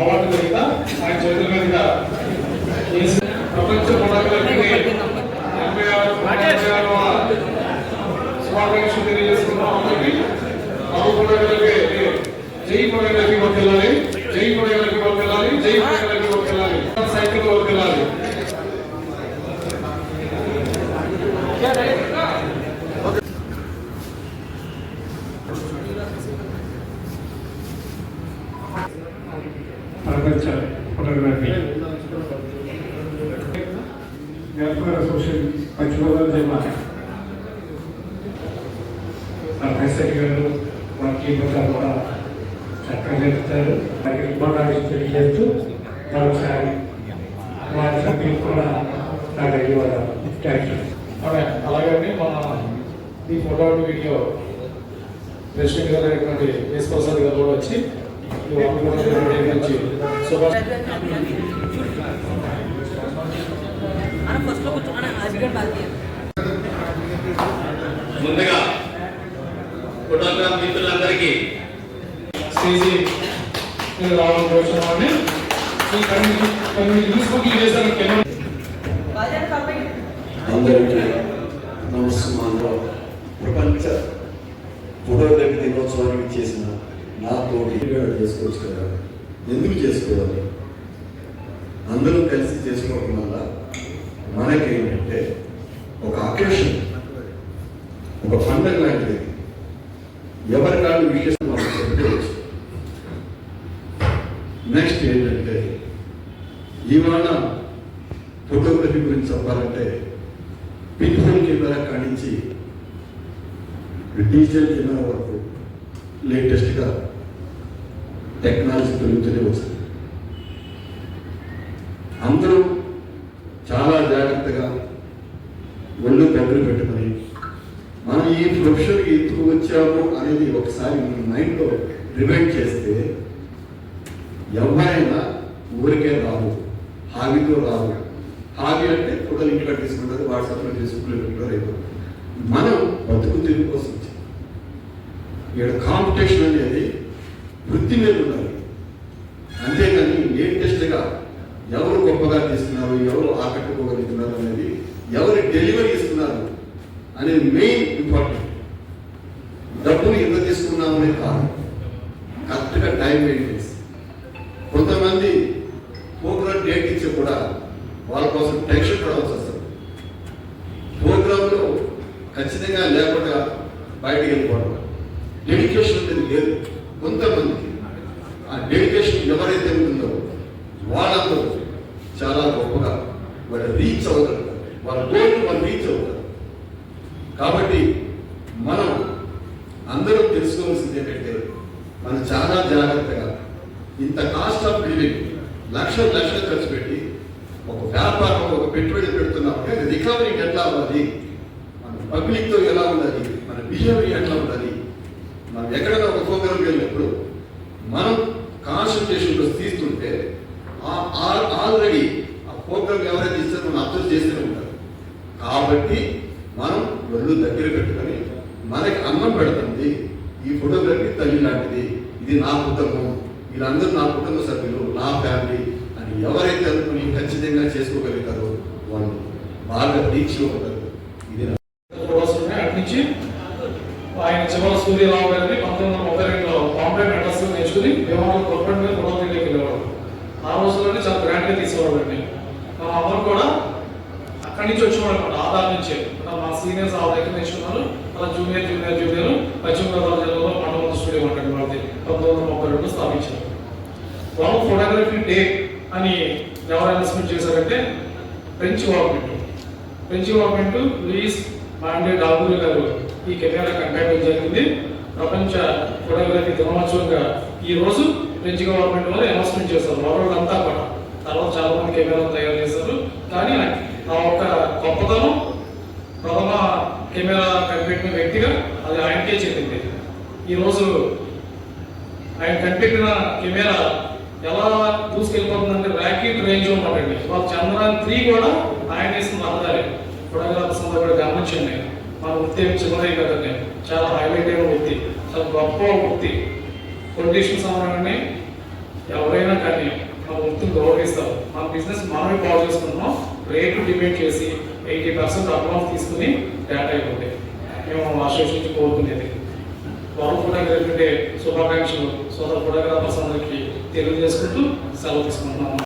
Award మీద ఆయన చేతుల మీదుగా ప్రపంచ పథకాలకి ఎనభై ఆరు ఎనభై ఆరవ శుభాకాంక్షలు తెలియజేసుకున్నామని అవి పడగలకి జై పడగలకి జై పడగలకి జై పడగలకి పట్టుకెళ్ళాలి photography welfare association Paschima Godavari జిల్లా ప్రొఫెసర్ గారు వారి టీం కూడా చక్కగా చెప్తారు వారికి రిపోర్ట్ తెలియజేస్తూ మరొకసారి వారి సభ్యులు కూడా నా ధన్యవాదాలు థ్యాంక్ యూ అలాగే అలాగే మన ఈ ఫోటో వీడియో ప్రెసిడెంట్ గారు అయినటువంటి ఎస్ గారు కూడా వచ్చి ముందుగా ఫోటోగ్రాఫ్ మిత్రులందరికీ స్టేజీ మీద రావడం కోరుతున్నామని ఈ కెమెరా బాల్యాన్ని పంపండి అందరికీ నమస్కారం. ప్రపంచ ఫోటోగ్రఫీ దినోత్సవానికి చేసిన నాకు తోటి చేసుకోవచ్చు కదా ఎందుకు చేసుకోవాలి? అందరూ కలిసి చేసుకోవడం వల్ల మనకేంటంటే ఒక అకేషన్ ఒక పండగ లాంటిది. ఎవరి కాళ్ళు విషయం మనం చెప్పుకోవచ్చు నెక్స్ట్ ఏంటంటే ఇవాళ ఫోటోగ్రఫీ గురించి చెప్పాలంటే పిన్ఫోన్ కెమెరా కానించి డిజిటల్ కెమెరా వరకు లేటెస్ట్గా టెక్నాలజీ పెరుగుతూనే వస్తుంది. అందరూ చాలా జాగ్రత్తగా ఒళ్ళు దగ్గర పెట్టుకొని మనం ఈ ప్రొఫెషన్కి ఎందుకు వచ్చాము అనేది ఒకసారి మన మైండ్లో రిమైండ్ చేస్తే ఎవరైనా ఊరికే రాదు హాబీతో రాదు. హాబీ అంటే ఫోటోలు ఇంట్లో తీసుకుంటారు వాట్సాప్లో తీసుకుంటారు అయిపోతుంది మనం బతుకు తిరుగు కోసం ఇక్కడ కాంపిటీషన్ అనేది వృత్తి మీద ఉండాలి అంతేగాని లేటెస్ట్గా ఎవరు గొప్పగా తీస్తున్నారు ఎవరు ఆకట్టుకోగలుగుతున్నారు అనేది ఎవరు డెలివరీ ఇస్తున్నారు అనేది మెయిన్ ఇంపార్టెంట్ డబ్బులు ఎంత తీసుకున్నాం అనేది కాదు. కరెక్ట్గా టైం మెయింటెన్స్ కొంతమంది ప్రోగ్రామ్ డేట్ ఇచ్చి కూడా వాళ్ళ కోసం టెన్షన్ పడవలసి వస్తుంది. ప్రోగ్రాంలో ఖచ్చితంగా లేకుండా బయటకు వెళ్ళిపోవడం. డెడికేషన్ అనేది లేదు. కొంతమంది ఆ డెడికేషన్ ఎవరైతే ఉంటుందో వాళ్ళందరూ చాలా గొప్పగా రీచ్ అవుతారు వాళ్ళ గోల్ వాళ్ళు రీచ్ అవుతారు కాబట్టి మనం అందరూ తెలుసుకోవాల్సింది ఏంటంటే మనం చాలా జాగ్రత్తగా ఇంత కాస్ట్ ఆఫ్ లివింగ్ లక్షలు లక్షలు ఖర్చు పెట్టి ఒక వ్యాపారం ఒక పెట్టుబడి పెడుతున్నాం కానీ రికవరీ ఎట్లా అవ్వాలి మన పబ్లిక్తో ఎలా ఉండాలి? మన బిహేవియర్ ఎట్లా ఉండాలి? మనం ఎక్కడైనా ఒక ప్రోగ్రామ్కి వెళ్ళినప్పుడు మనం కాన్సన్ట్రేషన్లో తీస్తుంటే ఆల్రెడీ ఆ ఎవరైతే ఇస్తారో మనం అబ్జర్వ్ చేస్తూనే ఉంటారు. కాబట్టి మనం ఒళ్ళు దగ్గర పెట్టుకొని మనకి అన్నం పెడుతుంది ఈ ఫోటోగ్రఫీ తల్లి లాంటిది ఇది నా కుటుంబం వీళ్ళందరూ నా కుటుంబ సభ్యులు నా ఫ్యామిలీ అని ఎవరైతే అనుకుని ఖచ్చితంగా చేసుకోగలుగుతారో వాళ్ళు బాగా దీక్ష ఉంటారు ఇది నా నుంచి ఆయన చివరి సూర్యరావు గారిని పంతొమ్మిది వందల ముప్పై రెండులో బాంబే మెడ్రాస్ నేర్చుకుని విమానం కొప్పటి మీద ఫోటోగ్రఫీకి వెళ్ళేవాడు. ఆ రోజుల్లోనే చాలా గ్రాండ్గా తీసేవాడు అండి మా అమ్మలు కూడా అక్కడి నుంచి వచ్చినప్పుడు అనమాట ఆధార్ నుంచి. మా సీనియర్స్ ఆ దగ్గర నేర్చుకున్నారు. అలా జూనియర్ జూనియర్ జూనియర్ పశ్చిమ గోదావరి జిల్లాలో పంతొమ్మిది స్టూడియో ఉంటుంది వాళ్ళది పంతొమ్మిది వందల ముప్పై రెండు స్థాపించారు. వరల్డ్ ఫోటోగ్రఫీ డే అని ఎవరు అనౌన్స్మెంట్ చేశారంటే French government French government Louis Mande Daguerre గారు ఈ కెమెరా కంటాక్ట్ జరిగింది. ప్రపంచ ఫోటోగ్రఫీ దినోత్సవంగా ఈ రోజు ఫ్రెంచ్ గవర్నమెంట్ వాళ్ళు అనౌన్స్మెంట్ చేశారు. వరల్డ్ అంతా కూడా. తర్వాత చాలా మంది కెమెరాలు తయారు చేశారు. కానీ ఆ ఒక్క గొప్పతనం ప్రథమ కెమెరా కనిపెట్టిన వ్యక్తిగా అది ఆయనకే చెందింది. ఈరోజు ఆయన కనిపెట్టిన కెమెరా ఎలా దూసుకెళ్ళిపోతుందంటే ర్యాకెట్ రేంజ్ ఉంటుందండి. వాళ్ళ చంద్రయాన్ త్రీ కూడా ఆయన వేసిన రహదారి ఫోటోగ్రాఫర్స్ అందరూ కూడా గమనించండి. మన వృత్తి ఏమి చిన్నదే కదండి. చాలా హైలైట్ అయిన వృత్తి. చాలా గొప్ప వృత్తి. పొలిటీషియన్స్ అవన్నీ ఎవరైనా కానీ మా గుర్తు గౌరవిస్తాం. మన బిజినెస్ మనమే బాగు చేసుకుంటున్నాం. రేట్లు డిబేట్ చేసి ఎయిటీ పర్సెంట్ అడ్వాన్స్ తీసుకుని డేటా అయిపోయింది మేము ఆశ్వసించి కోరుకునేది. వరం కూడా అంటే శుభాకాంక్షలు. సోదర ఫోటోగ్రాఫర్స్ అందరికీ తెలియజేసుకుంటూ సెలవు తీసుకుంటున్నాము